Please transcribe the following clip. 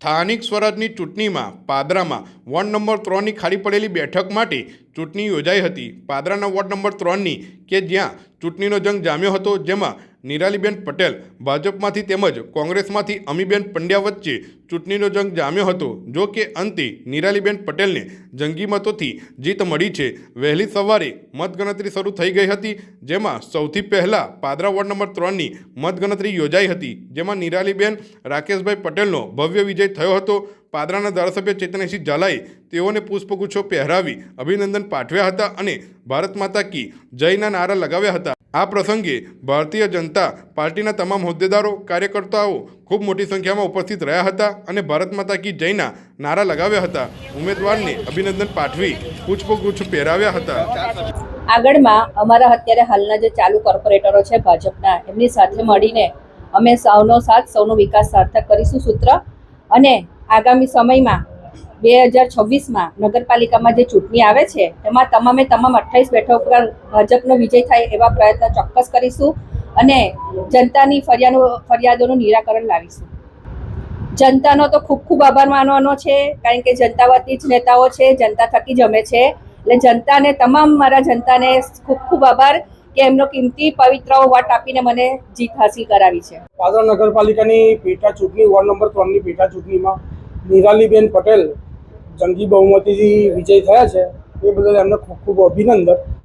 સ્થાનિક સ્વરાજની ચૂંટણીમાં પાદરામાં વોર્ડ નંબર ત્રણની ખાલી પડેલી બેઠક માટે ચૂંટણી યોજાઈ હતી. પાદરાના વોર્ડ નંબર ત્રણની કે જ્યાં ચૂંટણીનો જંગ જામ્યો હતો, જેમાં નિરાલીબેન પટેલ ભાજપમાંથી તેમજ કોંગ્રેસમાંથી અમીબેન પંડ્યા વચ્ચે ચૂંટણીનો જંગ જામ્યો હતો. જો કે અંતે નિરાલીબેન પટેલને જંગી મતોથી જીત મળી છે. વહેલી સવારે મતગણતરી શરૂ થઈ ગઈ હતી, જેમાં સૌથી પહેલાં પાદરા વોર્ડ નંબર ત્રણની મતગણતરી યોજાઈ હતી, જેમાં નિરાલીબેન રાકેશભાઈ પટેલનો ભવ્ય વિજય થયો હતો. પાદરાના ધારાસભ્ય ચેતનસિંહ ઝાલાએ તેઓને પુષ્પગુચ્છો પહેરાવી અભિનંદન પાઠવ્યા હતા અને ભારત માતા કી જયના નારા લગાવ્યા હતા. આ પ્રસંગે ભારતીય જનતા પાર્ટીના તમામ હોદ્દેદારો, કાર્યકર્તાઓ ખૂબ મોટી સંખ્યામાં ઉપસ્થિત રહ્યા હતા અને ભારત માતા કી જયના નારા લગાવ્યા હતા. ઉમેદવારને અભિનંદન પાઠવી પુષ્પગુચ્છ પહેરાવ્યા હતા. આગળમાં અમારા અત્યારે હાલના જે ચાલુ કોર્પોરેટરો છે ભાજપના, એમની સાથે મળીને અમે સૌનો સાથ, સૌનો વિકાસ સાર્થક કરીશું સૂત્ર. અને આગામી સમયમાં બે હજાર છવ્વીસમાં નગરપાલિકામાં જે ચૂંટણી આવે છે એમાં તમામે તમામ અઠ્ઠાવીસ બેઠકો પર ભાજપનો વિજય થાય એવા પ્રયત્ન ચોક્કસ કરીશું અને જનતાની ફરિયાદો, ફરિયાદોનું નિરાકરણ લાવીશું. જનતાનો તો ખૂબ ખૂબ આભાર માનવાનો છે, કારણ કે જનતા વતી જ નેતાઓ છે, જનતા થકી જ અમે છે. એટલે જનતાને, તમામ મારા જનતાને ખૂબ ખૂબ આભાર કે એમનો કિંમતી પવિત્ર વોટ આપીને મને જીત હાંસિલ કરાવી છે. પાદરા નગરપાલિકાની પેટા ચૂંટણી વોર્ડ નંબર ત્રણની પેટા ચૂંટણીમાં નિરાલીબેન પટેલ જંગી બહુમતીથી વિજય થયા છે. એ બદલ એમને ખૂબ ખૂબ અભિનંદન.